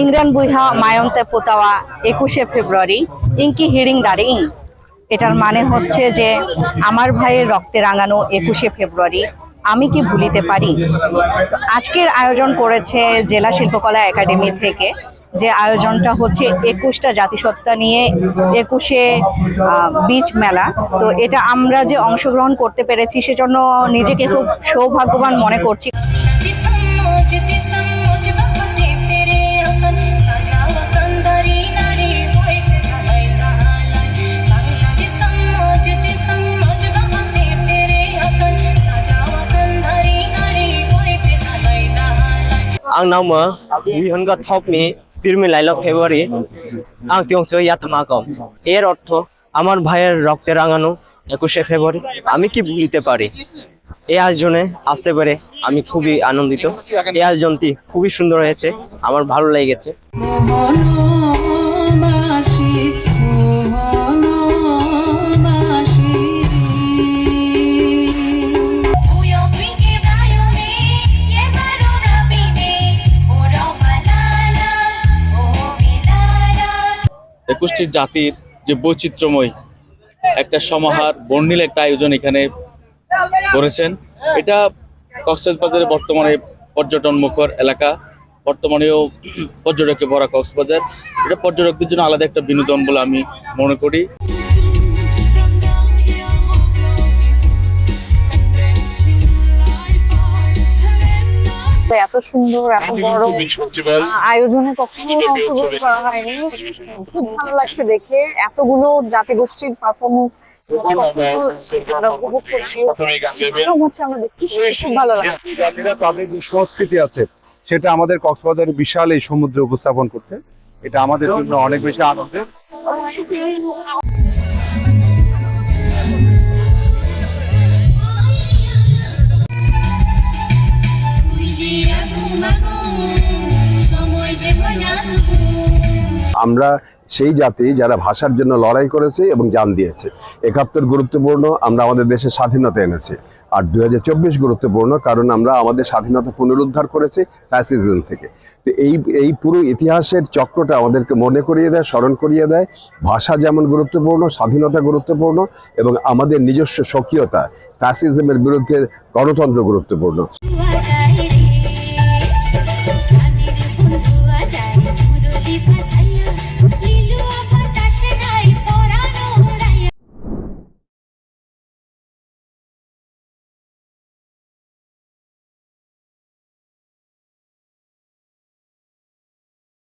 ইংরেন বুইহা মায়ন্তে পোতাওয়া একুশে ফেব্রুয়ারি, ইংকি হিড়িং দাঁড়িং। এটার মানে হচ্ছে যে, আমার ভাইয়ের রক্তে রাঙানো একুশে ফেব্রুয়ারি, আমি কি ভুলিতে পারি? আজকের আয়োজন করেছে জেলা শিল্পকলা একাডেমি থেকে, যে আয়োজনটা হচ্ছে একুশটা জাতিসত্তা নিয়ে একুশে বীজ মেলা। তো এটা আমরা যে অংশগ্রহণ করতে পেরেছি, সেজন্য নিজেকে খুব সৌভাগ্যবান মনে করছি। আং নাম mơ vì hơn gật পিরমি লাইল ফেব্রুয়ারি আং তিয়ং ইয়াত মাকম এর অর্থ আমার ভাইয়ের রক্তে রাঙানো একুশে ফেব্রুয়ারি আমি কি ভুলিতে পারি এ আয়োজনে আসতে পারে আমি খুবই আনন্দিত এই আয়োজনটি খুবই সুন্দর হয়েছে আমার ভালো লেগেছে একুশটি জাতির যে বৈচিত্র্যময় একটা সমাহার, বর্ণিল একটা আয়োজন এখানে করেছেন। এটা কক্সবাজারে বর্তমানে পর্যটন মুখর এলাকা। বর্তমানেও পর্যটকে ভরা কক্সবাজার। এটা পর্যটকদের জন্য আলাদা একটা বিনোদন বলে আমি মনে করি। এত সুন্দর এত বড় আয়োজনে কখনো অংশগ্রহণ করা হয়নি। খুব ভালো লাগছে দেখে। এতগুলো পারফরমেন্স ভালো লাগছে। তাদের যে সংস্কৃতি আছে সেটা আমাদের কক্সবাজারে বিশাল এই সমুদ্রে উপস্থাপন করতে। এটা আমাদের জন্য অনেক বেশি আনন্দের। আমরা সেই জাতি যারা ভাষার জন্য লড়াই করেছে এবং জান দিয়েছে। একাত্তর গুরুত্বপূর্ণ, আমরা আমাদের দেশে স্বাধীনতা এনেছি। আর দু হাজার চব্বিশ গুরুত্বপূর্ণ, কারণ আমরা আমাদের স্বাধীনতা পুনরুদ্ধার করেছি ফ্যাসিজম থেকে। তো এই এই পুরো ইতিহাসের চক্রটা আমাদেরকে মনে করিয়ে দেয়, স্মরণ করিয়ে দেয়। ভাষা যেমন গুরুত্বপূর্ণ, স্বাধীনতা গুরুত্বপূর্ণ এবং আমাদের নিজস্ব স্বকীয়তা ফ্যাসিজমের বিরুদ্ধে গণতন্ত্র গুরুত্বপূর্ণ।